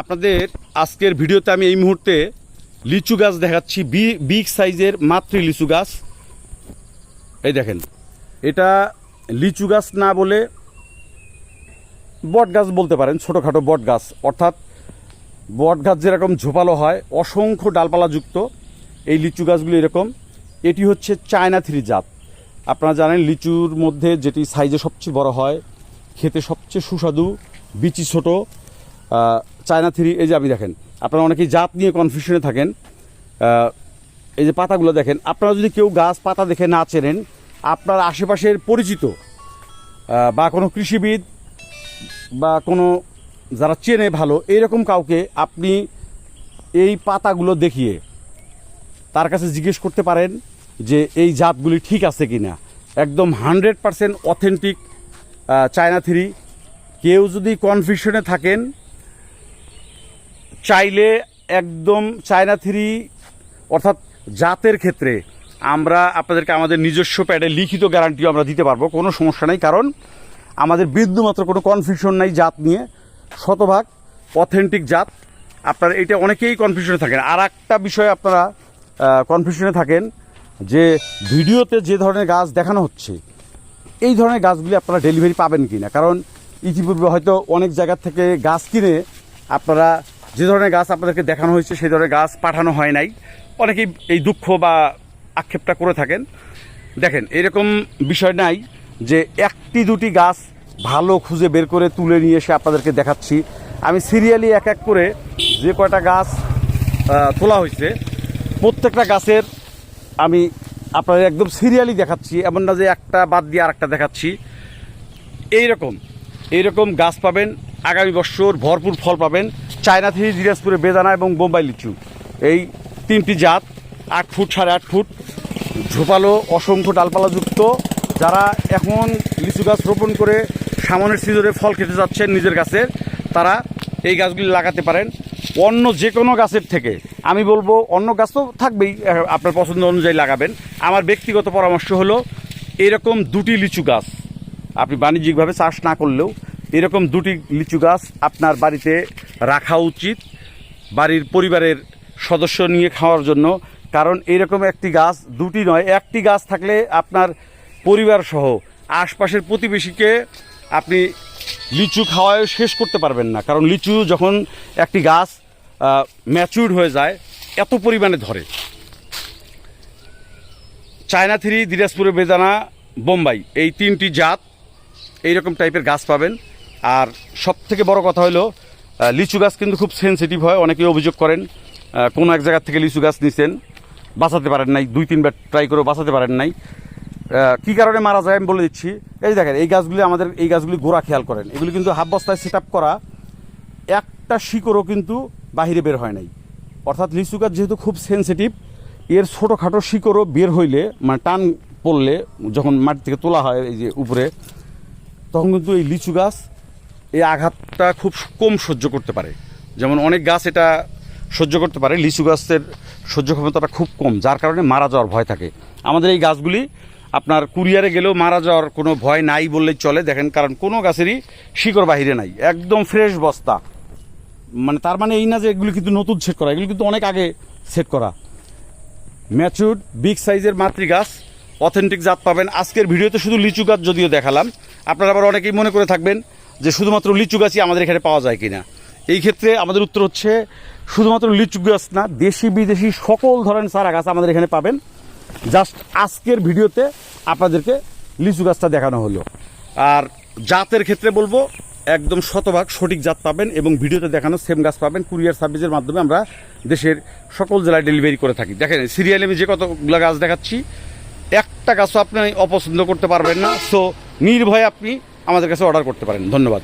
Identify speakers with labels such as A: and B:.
A: আপনাদের আজকের ভিডিওতে আমি এই মুহূর্তে লিচু গাছ দেখাচ্ছি। বি, বিগ সাইজের মাতৃ লিচু গাছ। এই দেখেন, এটা লিচু গাছ না বলে বট গাছ বলতে পারেন, ছোটোখাটো বট গাছ। অর্থাৎ বট গাছ যেরকম ঝোপালো হয়, অসংখ্য ডালপালাযুক্ত। এই লিচু গাছগুলি এরকম। এটি হচ্ছে চায়না থ্রি জাত। আপনারা জানেন, লিচুর মধ্যে যেটি সাইজে সবচেয়ে বড় হয়, খেতে সবচেয়ে সুস্বাদু, বিচি ছোট। চায়না থ্রি, এই যে আপনি দেখেন, আপনারা অনেকেই জাত নিয়ে কনফিউশনে থাকেন এই যে পাতাগুলো দেখেন, আপনারা যদি কেউ গাছ, পাতা দেখে না চেনেন, আপনার আশেপাশের পরিচিত বা কোনো কৃষিবিদ বা কোনো যারা চেনে ভালো, এইরকম কাউকে আপনি এই পাতাগুলো দেখিয়ে তার কাছে জিজ্ঞেস করতে পারেন যে এই জাতগুলি ঠিক আছে কি না একদম hundred percent authentic China three. কেউ যদি কনফিউশনে থাকেন চাইলে একদম চায়না থ্রি অর্থাৎ জাতের ক্ষেত্রে আমরা আপনাদেরকে আমাদের নিজস্ব প্যাডে লিখিত গ্যারান্টিও আমরা দিতে পারব, কোনো সমস্যা নেই। কারণ আমাদের বিন্দুমাত্র কোনো কনফিউশন নাই জাত নিয়ে। শতভাগ অথেন্টিক জাত। আপনারা এটা অনেকেই কনফিউশনে থাকেন। আর একটা বিষয় আপনারা কনফিউশনে থাকেন যে ভিডিওতে যে ধরনের গাছ দেখানো হচ্ছে, এই ধরনের গাছগুলি আপনারা ডেলিভারি পাবেন কি না কারণ ইতিপূর্বে হয়তো অনেক জায়গা থেকে গাছ কিনে আপনারা যে ধরনের গাছ আপনাদেরকে দেখানো হয়েছে, সেই ধরনের গাছ পাঠানো হয় নাই। অনেকেই এই দুঃখ বা আক্ষেপটা করে থাকেন। দেখেন, এরকম বিষয় নাই যে একটি দুটি গাছ ভালো খুঁজে বের করে তুলে নিয়ে এসে আপনাদেরকে দেখাচ্ছি। আমি সিরিয়ালি এক এক করে যে কয়টা গাছ তোলা হয়েছে, প্রত্যেকটা গাছের আমি আপনাদের একদম সিরিয়ালি দেখাচ্ছি, এমন না যে একটা বাদ দিয়ে আরেকটা দেখাচ্ছি। এই এইরকম এইরকম গাছ পাবেন, আগামী বছর ভরপুর ফল পাবেন। চায়না থেকে দিনাজপুরে বেদানা এবং বোম্বাই লিচু। এই তিনটি জাত, আট ফুট সাড়ে আট ফুট, ঝোপালো, অসংখ্য ডালপালাযুক্ত যারা এখন লিচু গাছ রোপণ করে সামনের সিজনে ফল খেতে যাচ্ছেন নিজের গাছের তারা এই গাছগুলি লাগাতে পারেন। অন্য যে কোনো গাছের থেকে, আমি বলব অন্য গাছ তো থাকবেই, আপনার পছন্দ অনুযায়ী লাগাবেন। আমার ব্যক্তিগত পরামর্শ হলো, এরকম দুটি লিচু গাছ, আপনি বাণিজ্যিকভাবে চাষ না করলেও, এরকম দুটি লিচু গাছ আপনার বাড়িতে রাখা উচিত বাড়ির পরিবারের সদস্য নিয়ে খাওয়ার জন্য। কারণ এরকম একটি গাছ, দুটি নয়, একটি গাছ থাকলে আপনার পরিবার সহ আশপাশের প্রতিবেশীকে আপনি লিচু খাওয়ায় শেষ করতে পারবেন না। কারণ লিচু যখন একটি গাছ ম্যাচিউর হয়ে যায়, এত পরিমাণে ধরে। চায়না থ্রি, দিনাজপুরে বেদানা, বোম্বাই, এই তিনটি জাত এইরকম টাইপের গাছ পাবেন। আর সব থেকে বড় কথা হলো লিচু গাছ কিন্তু খুব সেনসিটিভ হয়। অনেকেই অভিযোগ করেন কোনো এক জায়গার থেকে লিচু গাছ নিছেন, বাঁচাতে পারেন নাই, দুই, তিনবার ট্রাই করে বাঁচাতে পারেন নাই। কী কারণে মারা যায় আমি বলে দিচ্ছি। এই দেখেন, এই গাছগুলি আমাদের, এই গাছগুলি গোড়া খেয়াল করেন। এগুলি কিন্তু হাফ বস্তায় সেট করা, একটা শিকড়ও কিন্তু বাহিরে বের হয় নাই। অর্থাৎ লিচু গাছ যেহেতু খুব সেনসিটিভ এর ছোটোখাটো শিকড়ও বের হইলে মানে টান পড়লে, যখন মাটি থেকে তোলা হয় এই যে উপরে, তখন কিন্তু এই লিচু গাছ এই আঘাতটা খুব কম সহ্য করতে পারে। যেমন অনেক গাছ এটা সহ্য করতে পারে, লিচু গাছের সহ্য ক্ষমতাটা খুব কম, যার কারণে মারা যাওয়ার ভয় থাকে। আমাদের এই গাছগুলি আপনার কুরিয়ারে গেলেও মারা যাওয়ার কোনো ভয় নাই বললেই চলে। দেখেন, কারণ কোনো গাছেরই শিকড় বাহিরে নাই, একদম ফ্রেশ বস্তা। মানে তার মানে এই না যে এগুলি কিন্তু নতুন সেট করা, এগুলি কিন্তু অনেক আগে সেট করা। ম্যাচুর বিগ সাইজের মাতৃ গাছ অথেন্টিক জাত পাবেন। আজকের ভিডিওতে শুধু লিচু গাছ যদিও দেখালাম। আপনারা আবার অনেকেই মনে করে থাকবেন যে শুধুমাত্র লিচু গাছই আমাদের এখানে পাওয়া যায় কিনা। এই ক্ষেত্রে আমাদের উত্তর হচ্ছে শুধুমাত্র লিচু গাছ না, দেশি বিদেশি সকল ধরনের চারা গাছ আমাদের এখানে পাবেন। জাস্ট আজকের ভিডিওতে আপনাদেরকে লিচু গাছটা দেখানো হলো। আর জাতের ক্ষেত্রে বলব, একদম শতভাগ সঠিক জাত পাবেন এবং ভিডিওতে দেখানো সেম গাছ পাবেন। কুরিয়ার সার্ভিসের মাধ্যমে আমরা দেশের সকল জেলায় ডেলিভারি করে থাকি। দেখেন, সিরিয়ালে আমি যে কতগুলো গাছ দেখাচ্ছি, একটা গাছও আপনি অপছন্দ করতে পারবেন না। সো নির্ভয়ে আপনি আমাদের কাছে অর্ডার করতে পারেন। ধন্যবাদ।